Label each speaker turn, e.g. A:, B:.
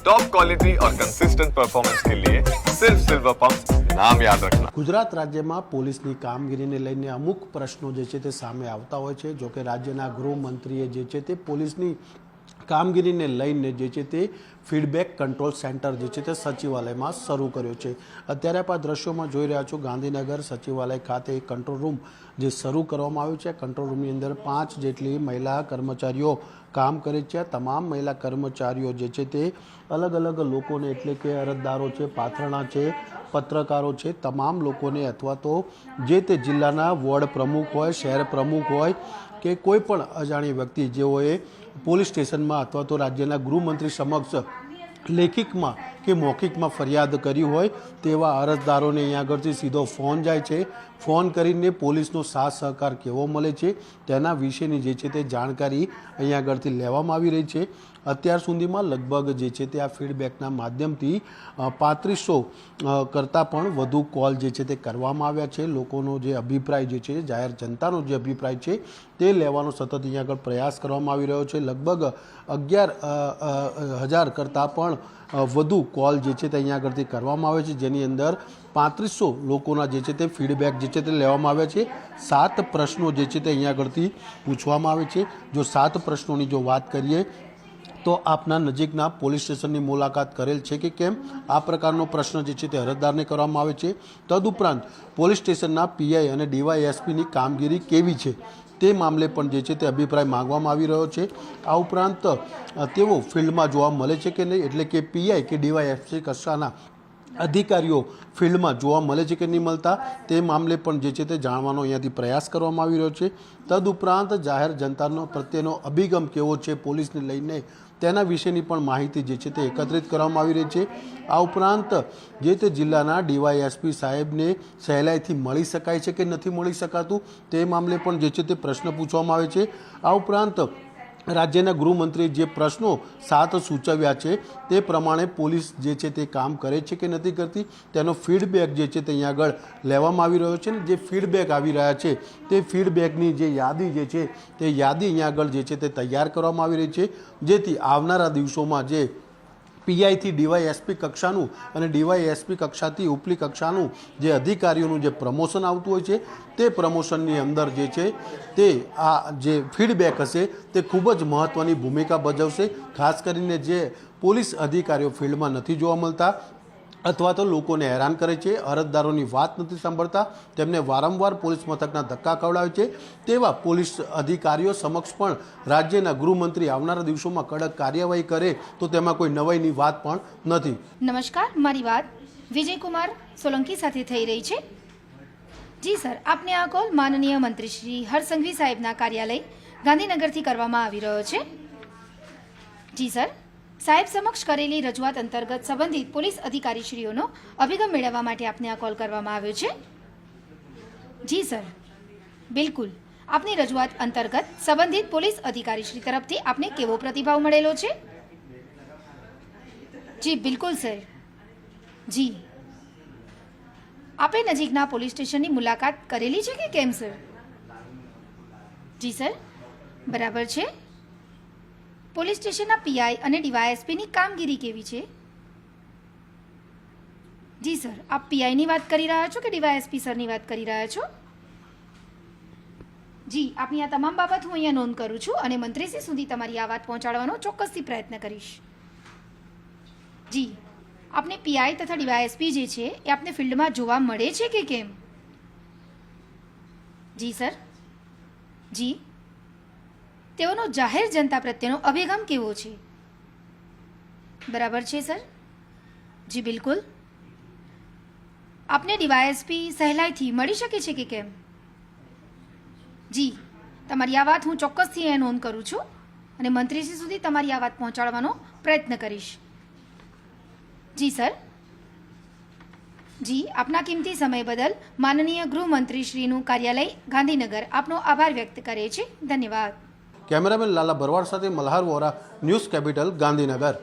A: Top quality और consistent performance के लिए सिर्फ सिल्वर पंप नाम याद रखना
B: ગુજરાત રાજ્યમાં પોલીસની કામગીરીને લઈને અમુક પ્રશ્નો જે છે તે સામે આવતા હોય છે જો કે રાજ્યના ગૃહમંત્રીએ જે છે તે પોલીસની કામગીરીને લઈને જે છે તે ફીડબેક કંટ્રોલ સેન્ટર જે છે તે સચિવાલયમાં શરૂ કર્યો છે. અત્યારે આપ આ દ્રશ્યોમાં જોઈ રહ્યા છો, ગાંધીનગર સચિવાલય ખાતે કંટ્રોલ રૂમ જે શરૂ કરવામાં આવ્યું છે. કંટ્રોલ રૂમની અંદર પાંચ જેટલી મહિલા કર્મચારીઓ કામ કરે છે. તમામ મહિલા કર્મચારીઓ જે છે તે અલગ અલગ લોકોને એટલે કે અરજદારો છે, પાથરણા છે પત્રકારો છે, તમામ લોકોને અથવા તો જે તે જિલ્લાના વોર્ડ પ્રમુખ હોય, શહેર પ્રમુખ હોય કે કોઈ પણ અજાણી વ્યક્તિ, જેઓએ પોલીસ સ્ટેશનમાં અથવા તો રાજ્યના ગૃહમંત્રી સમક્ષ લેખિતમાં કે મૌખિકમાં ફરિયાદ કરી હોય તેવા અરજદારોને અહીંયા આગળથી સીધો ફોન જાય છે, ફોન કરીને પોલીસનો સાથ સહકાર કેવો મળે છે, તેના વિશેની જે છે તે જાણકારી અહીંયા આગળથી લેવામાં આવી રહી છે. અત્યાર સુધીમાં લગભગ જે છે તે આ ફીડબેકના માધ્યમથી પાંત્રીસો કરતાં પણ વધુ કોલ જે છે તે કરવામાં આવ્યા છે. લોકોનો જે અભિપ્રાય જે છે, જાહેર જનતાનો જે અભિપ્રાય છે તે લેવાનો સતત અહીંયા આગળ પ્રયાસ કરવામાં આવી રહ્યો છે. લગભગ અગિયાર હજાર કરતાં પણ વધુ કોલ જે છે તે અહીંયા આગળથી કરવામાં આવે છે. જેની અંદર પાંત્રીસો લોકોના જે છે તે ફીડબેક જે છે તે લેવામાં આવ્યા છે. સાત પ્રશ્નો જે છે તે અહીંયા આગળથી પૂછવામાં આવે છે. જો સાત પ્રશ્નોની જો વાત કરીએ તો આપના નજીકના પોલીસ સ્ટેશનની મુલાકાત કરેલ છે કે કેમ? આ પ્રકારનો પ્રશ્ન જે છે તે અરજદારને કરવામાં આવે છે. તદુપરાંત, પોલીસ સ્ટેશનના પીઆઈ અને ડીવાયએસપીની કામગીરી કેવી છે તે મામલે પણ જે છે તે અભિપ્રાય માંગવામાં આવી રહ્યો છે. આ ઉપરાંત, તેઓ ફિલ્ડમાં જોવા મળે છે કે નહીં? એટલે કે પીઆઈ કે ડીવાયએસપી કક્ષાના અધિકારીઓ ફિલ્ડમાં જોવા મળે છે કે નહીં મળતા તે મામલે પણ જે છે તે જાણવાનો અહીંયાથી પ્રયાસ કરવામાં આવી રહ્યો છે. તદુપરાંત જાહેર જનતાનો પ્રત્યેનો અભિગમ કેવો છે પોલીસને લઈને તેના વિશેની પણ માહિતી જે છે તે એકત્રિત કરવામાં આવી રહી છે. આ ઉપરાંત જે તે જિલ્લાના ડીવાયએસપી સાહેબને સહેલાઈથી મળી શકાય છે કે નથી મળી શકાતું તે મામલે પણ જે છે તે પ્રશ્ન પૂછવામાં આવે છે. આ ઉપરાંત રાજ્યના ગૃહમંત્રીએ જે પ્રશ્નો સાત સૂચવ્યા છે, તે પ્રમાણે પોલીસ જે છે તે કામ કરે છે કે નથી કરતી? તેનો ફીડબેક જે છે તે અહીંયા આગળ લેવામાં આવી રહ્યો છે ને જે ફીડબેક આવી રહ્યા છે, તે ફીડબેકની જે યાદી જે છે, તે યાદી અહીંયા આગળ જે છે તે તૈયાર કરવામાં આવી રહી છે. જેથી આવનારા દિવસોમાં જે પીઆઈથી ડીવાયએસપી કક્ષાનું અને ડીવાયએસપી કક્ષાથી ઉપલી કક્ષાનું જે અધિકારીઓનું જે પ્રમોશન આવતું હોય છે, તે પ્રમોશનની અંદર જે છે, તે આ જે ફીડબેક હશે, તે ખૂબ જ મહત્ત્વની ભૂમિકા ભજવશે. ખાસ કરીને જે પોલીસ અધિકારીઓ ફિલ્ડમાં નથી જોવા મળતા અથવા તો લોકોને હેરાન કરે છે. અરજદારોની વાત નથી સાંભળતા. તેમને વારંવાર પોલીસ મથકના ધક્કા ખવડાવે છે. તેવા પોલીસ અધિકારીઓ સમક્ષ પણ રાજ્યના ગૃહમંત્રી આવનારા દિવસોમાં કડક કાર્યવાહી કરે તો તેમાં કોઈ નવાઈની વાત પણ નથી.
C: નમસ્કાર, મારી વાત વિજયકુમાર સોલંકી સાથે થઈ રહી છે. જી સર, આપને આ કોલ માનનીય મંત્રી શ્રી હરસંઘવી સાહેબના કાર્યાલય ગાંધીનગરથી કરવામાં આવી રહ્યો છે. જી સર. સાહેબ સમક્ષ કરેલી રજૂઆત અંતર્ગત સંબંધિત પોલીસ અધિકારીશ્રીઓનો અભિગમ મેળવવા માટે આપને આ કોલ કરવામાં આવ્યો છે. જી, સર. બિલકુલ. આપની રજૂઆત અંતર્ગત સંબંધિત પોલીસ અધિકારીશ્રી તરફથી આપને કેવો પ્રતિભાવ મળેલો છે? જી, બિલકુલ, સર. જી. આપે નજીકના પોલીસ સ્ટેશનની મુલાકાત કરેલી છે કે કેમ, સર? જી, સર. બરાબર છે. પોલીસ સ્ટેશનના પીઆઈ અને ડીવાયએસપીની કામગીરી કેવી છે? જી સર, આપ પીઆઈની વાત કરી રહ્યા છો કે ડીવાયએસપી સરની વાત કરી રહ્યા છો? જી, આપની આ તમામ બાબત હું અહીંયા નોંધ કરું છું અને મંત્રીશ્રી સુધી તમારી આ વાત પહોંચાડવાનો ચોક્કસથી પ્રયત્ન કરીશ. જી, આપને પીઆઈ તથા ડીવાયએસપી જે છે એ આપને ફિલ્ડમાં જોવા મળે છે કે કેમ? જી, સર. જી. તેઓનો જાહેર જનતા પ્રત્યેનો અભિગમ કેવો છે? બરાબર છે, સર? જી, બિલકુલ. આપને ડીવાયએસપી સહેલાઈથી મળી શકે છે કે કેમ? જી, તમારી આ વાત હું ચોક્કસથી એ નોંધ કરું છું અને મંત્રીશ્રી સુધી તમારી આ વાત પહોંચાડવાનો પ્રયત્ન કરીશ. જી, સર. જી, આપના કિંમતી સમય બદલ માનનીય ગૃહમંત્રીશ્રીનું કાર્યાલય ગાંધીનગર આપનો આભાર વ્યક્ત કરે છે. ધન્યવાદ.
B: કેમેરામેન લાલા ભરવાડ સાથે મલ્હાર વોરા ન્યૂઝ કેપિટલ ગાંધીનગર.